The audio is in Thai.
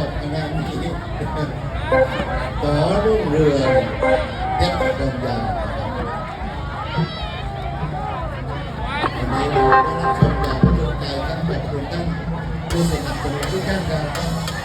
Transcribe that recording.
อบในงานนี้ขอรุ่งเรืองเพชรดงยาวันนี้เราได้รับชมจากผู้ใจครับขอบคุณท่านผู้สนับสนุนทุกท่านครับ